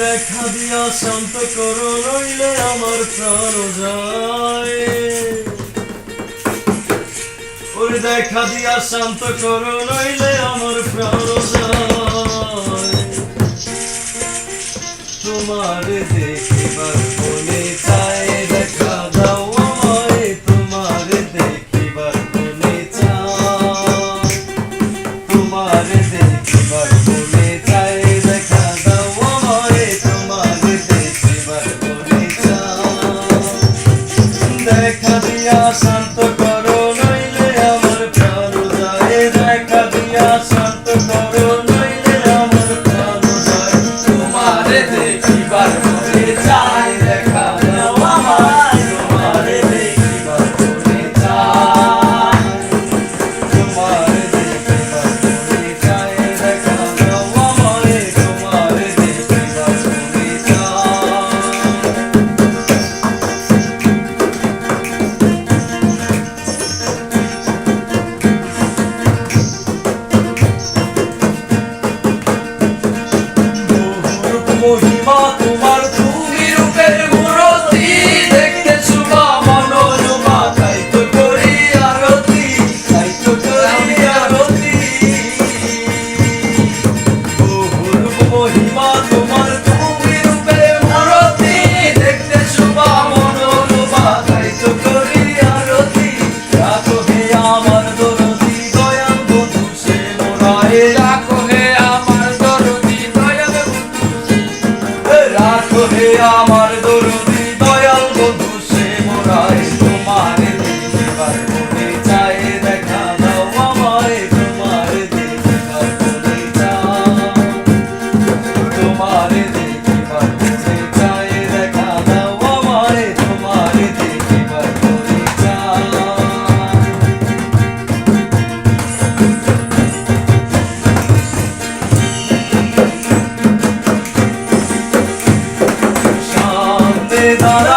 দিয়া শান্ত করো, নইলে আমার প্রাণ যায়। ওর দেখা দিয়া শান্ত করো, নইলে আমার প্রাণ যায়। তোমার দেখিবার দিয়া শান্ত করো নইলে আমার প্রাণ যায়। দেখা দিয়া শান্ত করো 誰